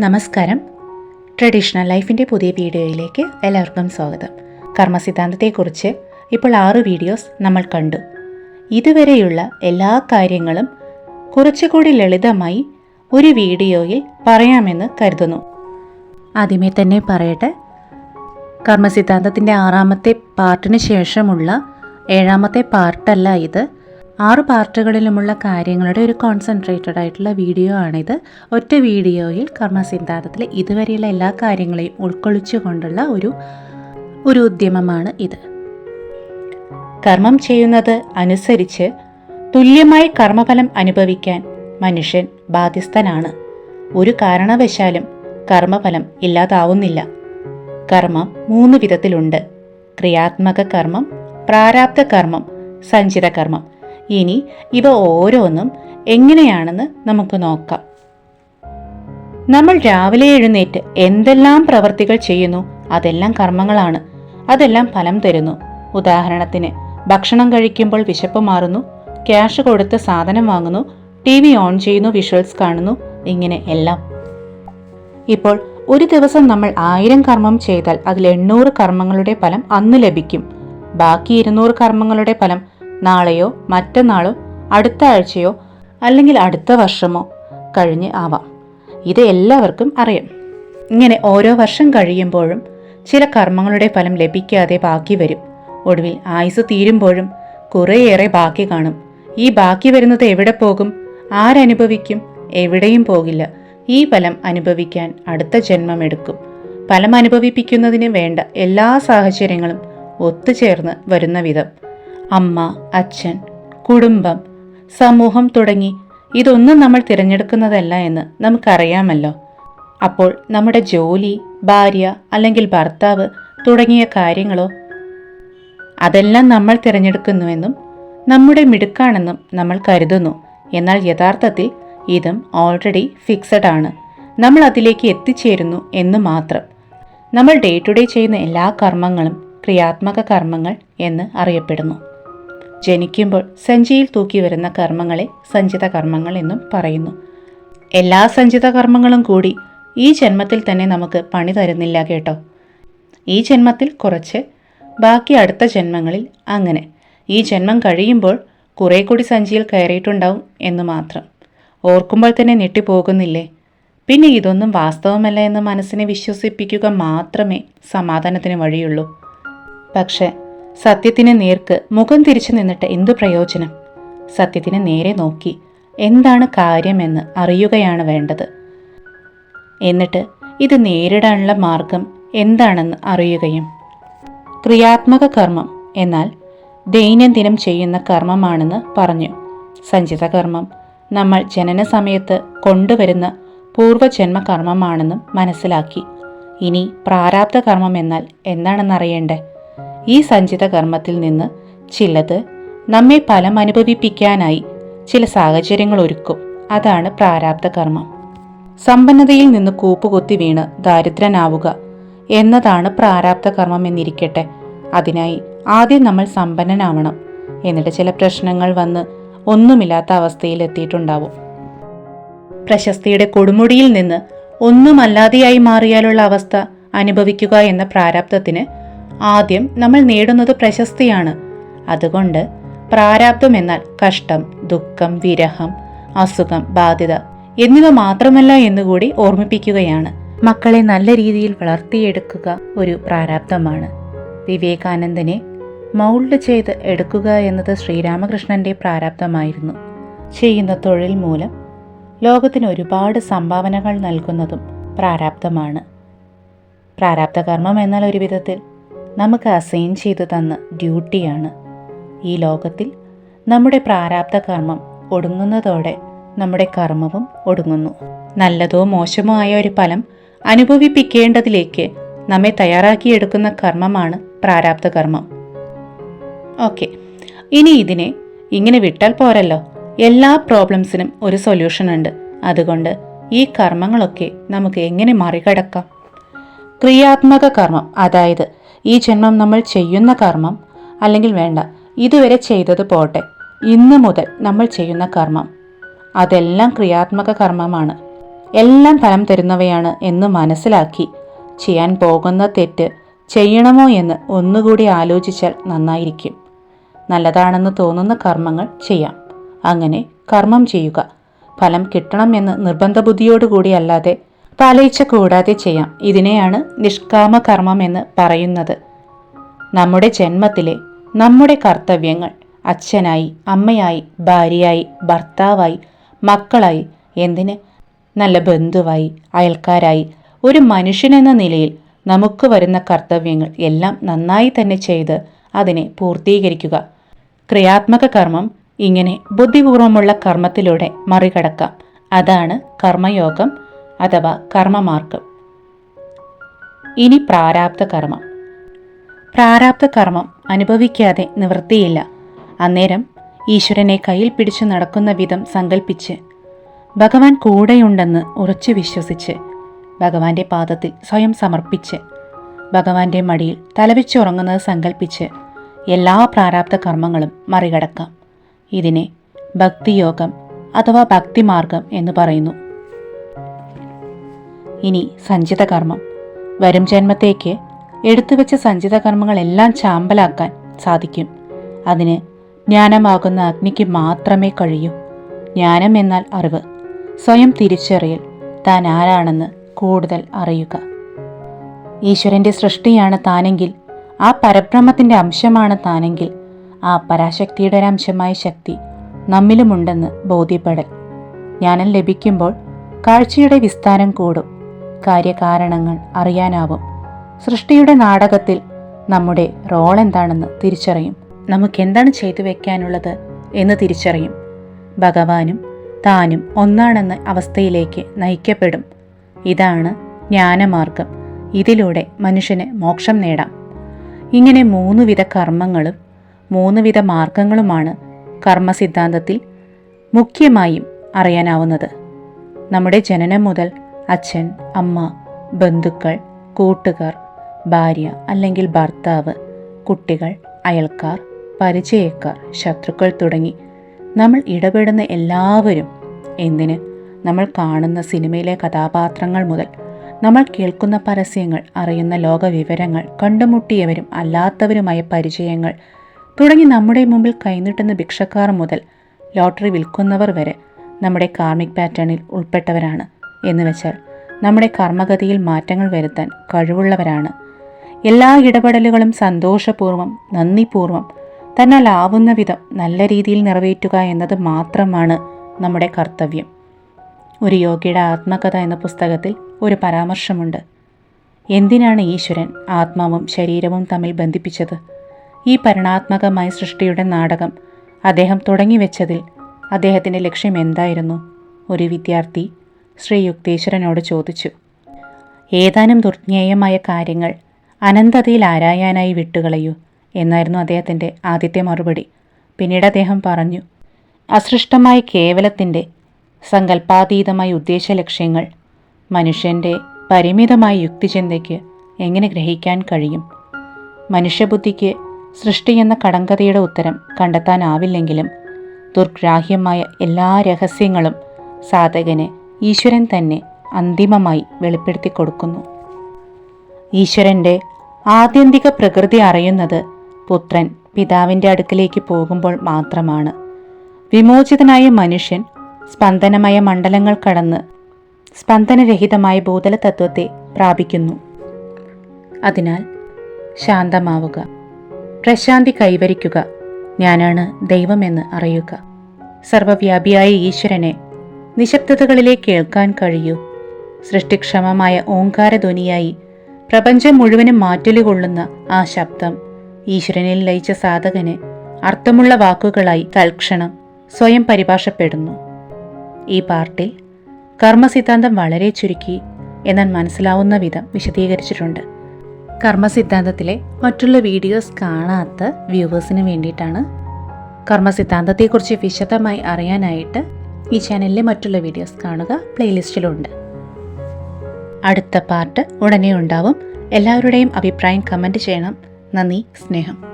നമസ്കാരം. ട്രഡീഷണൽ ലൈഫിന്റെ പുതിയ വീഡിയോയിലേക്ക് എല്ലാവർക്കും സ്വാഗതം. കർമ്മസിദ്ധാന്തത്തെക്കുറിച്ച് ഇപ്പോൾ ആറ് വീഡിയോസ് നമ്മൾ കണ്ടു. ഇതുവരെയുള്ള എല്ലാ കാര്യങ്ങളും കുറച്ചുകൂടി ലളിതമായി ഒരു വീഡിയോയിൽ പറയാമെന്ന് കരുതുന്നു. ആദ്യമേ തന്നെ പറയട്ടെ കർമ്മസിദ്ധാന്തത്തിന്റെ ആറാമത്തെ പാർട്ടിന് ശേഷമുള്ള ഏഴാമത്തെ പാർട്ടല്ല ഇത്. ആറ് പാർട്ടുകളിലുമുള്ള കാര്യങ്ങളുടെ ഒരു കോൺസെൻട്രേറ്റഡ് ആയിട്ടുള്ള വീഡിയോ ആണിത്. ഒറ്റ വീഡിയോയിൽ കർമ്മസിദ്ധാന്തത്തിലെ ഇതുവരെയുള്ള എല്ലാ കാര്യങ്ങളെയും ഉൾക്കൊള്ളിച്ചുകൊണ്ടുള്ള ഒരു ഒരു ഉദ്യമമാണ് ഇത്. കർമ്മം ചെയ്യുന്നത് അനുസരിച്ച് തുല്യമായി കർമ്മഫലം അനുഭവിക്കാൻ മനുഷ്യൻ ബാധ്യസ്ഥനാണ്. ഒരു കാരണവശാലും കർമ്മഫലം ഇല്ലാതാവുന്നില്ല. കർമ്മം മൂന്ന് വിധത്തിലുണ്ട്. ക്രിയാത്മക കർമ്മം പ്രാരാബ്ധ കർമ്മം സഞ്ചിത കർമ്മം. ഇനി ഇവ ഓരോന്നും എങ്ങനെയാണെന്ന് നമുക്ക് നോക്കാം. നമ്മൾ രാവിലെ എഴുന്നേറ്റ് എന്തെല്ലാം പ്രവർത്തികൾ ചെയ്യുന്നു അതെല്ലാം കർമ്മങ്ങളാണ്. അതെല്ലാം ഫലം തരുന്നു. ഉദാഹരണത്തിന് ഭക്ഷണം കഴിക്കുമ്പോൾ വിശപ്പ് മാറുന്നു ക്യാഷ് കൊടുത്ത് സാധനം വാങ്ങുന്നു ടി വി ഓൺ ചെയ്യുന്നു വിഷ്വൽസ് കാണുന്നു ഇങ്ങനെ എല്ലാം. ഇപ്പോൾ ഒരു ദിവസം നമ്മൾ ആയിരം കർമ്മം ചെയ്താൽ അതിൽ എണ്ണൂറ് കർമ്മങ്ങളുടെ ഫലം അന്ന് ലഭിക്കും. ബാക്കി ഇരുന്നൂറ് കർമ്മങ്ങളുടെ ഫലം നാളെയോ മറ്റന്നാളോ അടുത്ത ആഴ്ചയോ അല്ലെങ്കിൽ അടുത്ത വർഷമോ കഴിഞ്ഞ് ആവാം. ഇത് എല്ലാവർക്കും അറിയാം. ഇങ്ങനെ ഓരോ വർഷം കഴിയുമ്പോഴും ചില കർമ്മങ്ങളുടെ ഫലം ലഭിക്കാതെ ബാക്കി വരും. ഒടുവിൽ ആയുസ് തീരുമ്പോഴും കുറേയേറെ ബാക്കി കാണും. ഈ ബാക്കി വരുന്നത് എവിടെ പോകും? ആരനുഭവിക്കും? എവിടെയും പോകില്ല. ഈ ഫലം അനുഭവിക്കാൻ അടുത്ത ജന്മം എടുക്കും. ഫലം അനുഭവിപ്പിക്കുന്നതിന് വേണ്ട എല്ലാ സാഹചര്യങ്ങളും ഒത്തുചേർന്ന് വരുന്ന വിധം. അമ്മ അച്ഛൻ കുടുംബം സമൂഹം തുടങ്ങി ഇതൊന്നും നമ്മൾ തിരഞ്ഞെടുക്കുന്നതല്ല എന്ന് നമുക്കറിയാമല്ലോ. അപ്പോൾ നമ്മുടെ ജോലി ഭാര്യ അല്ലെങ്കിൽ ഭർത്താവ് തുടങ്ങിയ കാര്യങ്ങളോ? അതെല്ലാം നമ്മൾ തിരഞ്ഞെടുക്കുന്നുവെന്നും നമ്മുടെ മിടുക്കാണെന്നും നമ്മൾ കരുതുന്നു. എന്നാൽ യഥാർത്ഥത്തിൽ ഇതും ഓൾറെഡി ഫിക്സഡ് ആണ്. നമ്മൾ അതിലേക്ക് എത്തിച്ചേരുന്നു എന്ന് മാത്രം. നമ്മൾ ഡേ ടു ഡേ ചെയ്യുന്ന എല്ലാ കർമ്മങ്ങളും ക്രിയാത്മക കർമ്മങ്ങൾ എന്ന് അറിയപ്പെടുന്നു. ജനിക്കുമ്പോൾ സഞ്ചിയിൽ തൂക്കി വരുന്ന കർമ്മങ്ങളെ സഞ്ചിത കർമ്മങ്ങൾ എന്നും പറയുന്നു. എല്ലാ സഞ്ചിത കർമ്മങ്ങളും കൂടി ഈ ജന്മത്തിൽ തന്നെ നമുക്ക് പണി തരുന്നില്ല കേട്ടോ. ഈ ജന്മത്തിൽ കുറച്ച് ബാക്കി അടുത്ത ജന്മങ്ങളിൽ അങ്ങനെ. ഈ ജന്മം കഴിയുമ്പോൾ കുറേ കൂടി സഞ്ചിയിൽ കയറിയിട്ടുണ്ടാവും എന്ന് മാത്രം. ഓർക്കുമ്പോൾ തന്നെ ഞെട്ടിപ്പോകുന്നില്ലേ? പിന്നെ ഇതൊന്നും വാസ്തവമല്ല എന്ന് മനസ്സിനെ വിശ്വസിപ്പിക്കുക മാത്രമേ സമാധാനത്തിന് വഴിയുള്ളൂ. പക്ഷെ സത്യത്തിന് നേർക്ക് മുഖം തിരിച്ചു നിന്നിട്ട് എന്തു പ്രയോജനം? സത്യത്തിന് നേരെ നോക്കി എന്താണ് കാര്യമെന്ന് അറിയുകയാണ് വേണ്ടത്. എന്നിട്ട് ഇത് നേരിടാനുള്ള മാർഗം എന്താണെന്ന് അറിയുകയും. ക്രിയാത്മക കർമ്മം എന്നാൽ ദൈനംദിനം ചെയ്യുന്ന കർമ്മമാണെന്ന് പറഞ്ഞു. സഞ്ചിത കർമ്മം നമ്മൾ ജനന സമയത്ത് കൊണ്ടുവരുന്ന പൂർവജന്മ കർമ്മമാണെന്നും മനസ്സിലാക്കി. ഇനി പ്രാരാബ്ധ കർമ്മം എന്നാൽ എന്താണെന്നറിയണ്ടേ? ഈ സഞ്ചിത കർമ്മത്തിൽ നിന്ന് ചിലത് നമ്മെ ഫലം അനുഭവിപ്പിക്കാനായി ചില സാഹചര്യങ്ങൾ ഒരുക്കും. അതാണ് പ്രാരാബ്ധ കർമ്മം. സമ്പന്നതയിൽ നിന്ന് കൂപ്പുകുത്തി വീണ് ദാരിദ്രനാവുക എന്നതാണ് പ്രാരാബ്ധ കർമ്മം എന്നിരിക്കട്ടെ. അതിനായി ആദ്യം നമ്മൾ സമ്പന്നനാവണം എന്നിട്ട് ചില പ്രശ്നങ്ങൾ വന്ന് ഒന്നുമില്ലാത്ത അവസ്ഥയിൽ എത്തിയിട്ടുണ്ടാവും. പ്രശസ്തിയുടെ കൊടുമുടിയിൽ നിന്ന് ഒന്നുമല്ലാതെയായി മാറിയാലുള്ള അവസ്ഥ അനുഭവിക്കുക എന്ന പ്രാരാബ്ധത്തിന് ആദ്യം നമ്മൾ നേടുന്നത് പ്രശസ്തിയാണ്. അതുകൊണ്ട് പ്രാരാബ്ദം എന്നാൽ കഷ്ടം ദുഃഖം വിരഹം അസുഖം ബാധ്യത എന്നിവ മാത്രമല്ല എന്നുകൂടി ഓർമ്മിപ്പിക്കുകയാണ്. മക്കളെ നല്ല രീതിയിൽ വളർത്തിയെടുക്കുക ഒരു പ്രാരാബ്ദമാണ്. വിവേകാനന്ദനെ മൗൾഡ് ചെയ്ത് എടുക്കുക എന്നത് ശ്രീരാമകൃഷ്ണന്റെ പ്രാരാബ്ദമായിരുന്നു. ചെയ്യുന്ന തൊഴിൽ മൂലം ലോകത്തിന് ഒരുപാട് സംഭാവനകൾ നൽകുന്നതും പ്രാരാബ്ദമാണ്. പ്രാരാബ്ദകർമ്മം എന്നാൽ ഒരു വിധത്തിൽ നമുക്ക് അസൈൻ ചെയ്തു തന്ന ഡ്യൂട്ടിയാണ് ഈ ലോകത്തിൽ നമ്മുടെ പ്രാരാബ്ധ കർമ്മം ഒടുങ്ങുന്നതോടെ നമ്മുടെ കർമ്മവും ഒടുങ്ങുന്നു. നല്ലതോ മോശമോ ആയ ഒരു ഫലം അനുഭവിപ്പിക്കേണ്ടതിലേക്ക് നമ്മെ തയ്യാറാക്കിയെടുക്കുന്ന കർമ്മമാണ് പ്രാരാബ്ധ കർമ്മം. ഓക്കെ ഇനി ഇതിനെ ഇങ്ങനെ വിട്ടാൽ പോരല്ലോ. എല്ലാ പ്രോബ്ലംസിനും ഒരു സൊല്യൂഷൻ ഉണ്ട്. അതുകൊണ്ട് ഈ കർമ്മങ്ങളൊക്കെ നമുക്ക് എങ്ങനെ മറികടക്കാം? ക്രിയാത്മക കർമ്മം അതായത് ഈ ജന്മം നമ്മൾ ചെയ്യുന്ന കർമ്മം അല്ലെങ്കിൽ വേണ്ട ഇതുവരെ ചെയ്തത് പോട്ടെ. ഇന്ന് മുതൽ നമ്മൾ ചെയ്യുന്ന കർമ്മം. അതെല്ലാം ക്രിയാത്മക കർമ്മമാണ്. എല്ലാം ഫലം തരുന്നവയാണ് എന്ന് മനസ്സിലാക്കി ചെയ്യാൻ പോകുന്ന തെറ്റ് ചെയ്യണമോ എന്ന് ഒന്നുകൂടി ആലോചിച്ചാൽ നന്നായിരിക്കും. നല്ലതാണെന്ന് തോന്നുന്ന കർമ്മങ്ങൾ ചെയ്യാം. അങ്ങനെ കർമ്മം ചെയ്യുക. ഫലം കിട്ടണമെന്ന് നിർബന്ധ ബുദ്ധിയോടുകൂടി അല്ലാതെ പാലയിച്ച കൂടാതെ ചെയ്യാം. ഇതിനെയാണ് നിഷ്കാമ കർമ്മം എന്ന് പറയുന്നത്. നമ്മുടെ ജന്മത്തിലെ നമ്മുടെ കർത്തവ്യങ്ങൾ അച്ഛനായി അമ്മയായി ഭാര്യയായി ഭർത്താവായി മക്കളായി എന്തിന്? നല്ല ബന്ധുവായി അയൽക്കാരായി. ഒരു മനുഷ്യനെന്ന നിലയിൽ നമുക്ക് വരുന്ന കർത്തവ്യങ്ങൾ എല്ലാം നന്നായി തന്നെ ചെയ്ത് അതിനെ പൂർത്തീകരിക്കുക. ക്രിയാത്മക കർമ്മം ഇങ്ങനെ ബുദ്ധിപൂർവമുള്ള കർമ്മത്തിലൂടെ മറികടക്കാം. അതാണ് കർമ്മയോഗം അഥവാ കർമ്മമാർഗം. ഇനി പ്രാരാബ്ധ കർമ്മം. പ്രാരാബ്ധ കർമ്മം അനുഭവിക്കാതെ നിവൃത്തിയില്ല. അന്നേരം ഈശ്വരനെ കയ്യിൽ പിടിച്ചു നടക്കുന്ന വിധം സങ്കല്പിച്ച് ഭഗവാൻ കൂടെയുണ്ടെന്ന് ഉറച്ചു വിശ്വസിച്ച് ഭഗവാന്റെ പാദത്തിൽ സ്വയം സമർപ്പിച്ച് ഭഗവാന്റെ മടിയിൽ തലവിച്ചുറങ്ങുന്നത് സങ്കല്പിച്ച് എല്ലാ പ്രാരാബ്ധ കർമ്മങ്ങളും മറികടക്കാം. ഇതിനെ ഭക്തിയോഗം അഥവാ ഭക്തിമാർഗം എന്ന് പറയുന്നു. ഇനി സഞ്ചിത കർമ്മം വരും ജന്മത്തേക്ക് എടുത്തുവെച്ച സഞ്ചിത കർമ്മങ്ങളെല്ലാം ചാമ്പലാക്കാൻ സാധിക്കും. അതിന് ജ്ഞാനമാകുന്ന അഗ്നിക്ക് മാത്രമേ കഴിയൂ. ജ്ഞാനം എന്നാൽ അറിവ്. സ്വയം തിരിച്ചറിയൽ. താൻ ആരാണെന്ന് കൂടുതൽ അറിയുക. ഈശ്വരന്റെ സൃഷ്ടിയാണ് താനെങ്കിൽ ആ പരബ്രഹ്മത്തിന്റെ അംശമാണ് താനെങ്കിൽ ആ പരാശക്തിയുടെ ഒരു അംശമായ ശക്തി നമ്മിലുമുണ്ടെന്ന് ബോധ്യപ്പെടൽ. ജ്ഞാനം ലഭിക്കുമ്പോൾ കാഴ്ചയുടെ വിസ്താരം കൂടും. കാര്യകാരണങ്ങൾ അറിയാനാവും. സൃഷ്ടിയുടെ നാടകത്തിൽ നമ്മുടെ റോൾ എന്താണെന്ന് തിരിച്ചറിയും. നമുക്ക് എന്താണ് ചെയ്തു വെക്കാനുള്ളത് എന്ന് തിരിച്ചറിയും. ഭഗവാനും താനും ഒന്നാണെന്ന അവസ്ഥയിലേക്ക് നയിക്കപ്പെടും. ഇതാണ് ജ്ഞാനമാർഗം. ഇതിലൂടെ മനുഷ്യന് മോക്ഷം നേടാം. ഇങ്ങനെ മൂന്ന് വിധ കർമ്മങ്ങളും മൂന്ന് വിധ മാർഗങ്ങളുമാണ് കർമ്മസിദ്ധാന്തത്തിൽ മുഖ്യമായും അറിയാനാവുന്നത്. നമ്മുടെ ജനനം മുതൽ അച്ഛൻ അമ്മ ബന്ധുക്കൾ കൂട്ടുകാർ ഭാര്യ അല്ലെങ്കിൽ ഭർത്താവ് കുട്ടികൾ അയൽക്കാർ പരിചയക്കാർ ശത്രുക്കൾ തുടങ്ങി. നമ്മൾ ഇടപെടുന്ന എല്ലാവരും എന്തിന്? നമ്മൾ കാണുന്ന സിനിമയിലെ കഥാപാത്രങ്ങൾ മുതൽ നമ്മൾ കേൾക്കുന്ന പരസ്യങ്ങൾ അറിയുന്ന ലോകവിവരങ്ങൾ കണ്ടുമുട്ടിയവരും അല്ലാത്തവരുമായ പരിചയങ്ങൾ തുടങ്ങി നമ്മുടെ മുമ്പിൽ കൈനീട്ടുന്ന ഭിക്ഷക്കാർ മുതൽ ലോട്ടറി വിൽക്കുന്നവർ വരെ നമ്മുടെ കാർമിക് പാറ്റേണിൽ ഉൾപ്പെട്ടവരാണ്. എന്ന് വെച്ചാൽ നമ്മുടെ കർമ്മഗതിയിൽ മാറ്റങ്ങൾ വരുത്താൻ കഴിവുള്ളവരാണ്. എല്ലാ ഇടപെടലുകളും സന്തോഷപൂർവം നന്ദിപൂർവം തന്നാൽ ആവുന്ന വിധം നല്ല രീതിയിൽ നിറവേറ്റുക എന്നത് മാത്രമാണ് നമ്മുടെ കർത്തവ്യം. ഒരു യോഗിയുടെ ആത്മകഥ എന്ന പുസ്തകത്തിൽ ഒരു പരാമർശമുണ്ട്. എന്തിനാണ് ഈശ്വരൻ ആത്മാവും ശരീരവും തമ്മിൽ ബന്ധിപ്പിച്ചത്? ഈ പരിണാത്മകമായ സൃഷ്ടിയുടെ നാടകം അദ്ദേഹം തുടങ്ങിവെച്ചതിൽ അദ്ദേഹത്തിന്റെ ലക്ഷ്യം എന്തായിരുന്നു ഒരു വിദ്യാർത്ഥി ശ്രീ യുക്തീശ്വരനോട് ചോദിച്ചു ഏതാനും ദുർജ്ഞേയമായ കാര്യങ്ങൾ അനന്തതയിൽ ആരായാനായി വിട്ടുകളയൂ? എന്നായിരുന്നു അദ്ദേഹത്തിന്റെ ആദ്യത്തെ മറുപടി. പിന്നീട് അദ്ദേഹം പറഞ്ഞു അസൃഷ്ടമായ കേവലത്തിന്റെ സങ്കല്പാതീതമായ ഉദ്ദേശ ലക്ഷ്യങ്ങൾ മനുഷ്യന്റെ പരിമിതമായ യുക്തിചിന്തയ്ക്ക് എങ്ങനെ ഗ്രഹിക്കാൻ കഴിയും? മനുഷ്യബുദ്ധിക്ക് സൃഷ്ടി എന്ന കടങ്കഥയുടെ ഉത്തരം കണ്ടെത്താനാവില്ലെങ്കിലും ദുർഗ്രാഹ്യമായ എല്ലാ രഹസ്യങ്ങളും സാധകന് ഈശ്വരൻ തന്നെ അന്തിമമായി വെളിപ്പെടുത്തി കൊടുക്കുന്നു. ഈശ്വരന്റെ ആത്യന്തിക പ്രകൃതി അറിയുന്നത് പുത്രൻ പിതാവിന്റെ അടുക്കലേക്ക് പോകുമ്പോൾ മാത്രമാണ്. വിമോചിതനായ മനുഷ്യൻ സ്പന്ദനമായ മണ്ഡലങ്ങൾ കടന്ന് സ്പന്ദനരഹിതമായ ഭൂതല തത്വത്തെ പ്രാപിക്കുന്നു. അതിനാൽ ശാന്തമാവുക. പ്രശാന്തി കൈവരിക്കുക. ഞാനാണ് ദൈവമെന്ന് അറിയുക. സർവവ്യാപിയായ ഈശ്വരനെ നിശബ്ദതകളിലേക്ക് കേൾക്കാൻ കഴിയൂ. സൃഷ്ടിക്ഷമമായ ഓങ്കാരധ്വനിയായി പ്രപഞ്ചം മുഴുവനും മാറ്റലുകൊള്ളുന്ന ആ ശബ്ദം ഈശ്വരനിൽ ലയിച്ച സാധകന് അർത്ഥമുള്ള വാക്കുകളായി തൽക്ഷണം സ്വയം പരിഭാഷപ്പെടുന്നു. ഈ പാർട്ടിൽ കർമ്മസിദ്ധാന്തം വളരെ ചുരുക്കി എന്നാൽ മനസ്സിലാവുന്ന വിധം വിശദീകരിച്ചിട്ടുണ്ട്. കർമ്മസിദ്ധാന്തത്തിലെ മറ്റുള്ള വീഡിയോസ് കാണാത്ത വ്യൂവേഴ്സിന് വേണ്ടിയിട്ടാണ് കർമ്മസിദ്ധാന്തത്തെക്കുറിച്ച് വിശദമായി അറിയാനായിട്ട് ഈ ചാനലിലെ മറ്റുള്ള വീഡിയോസ് കാണുക പ്ലേലിസ്റ്റിലുണ്ട്. അടുത്ത പാർട്ട് ഉടനെ ഉണ്ടാവും. എല്ലാവരുടെയും അഭിപ്രായം കമന്റ് ചെയ്യണം. നന്ദി സ്നേഹം.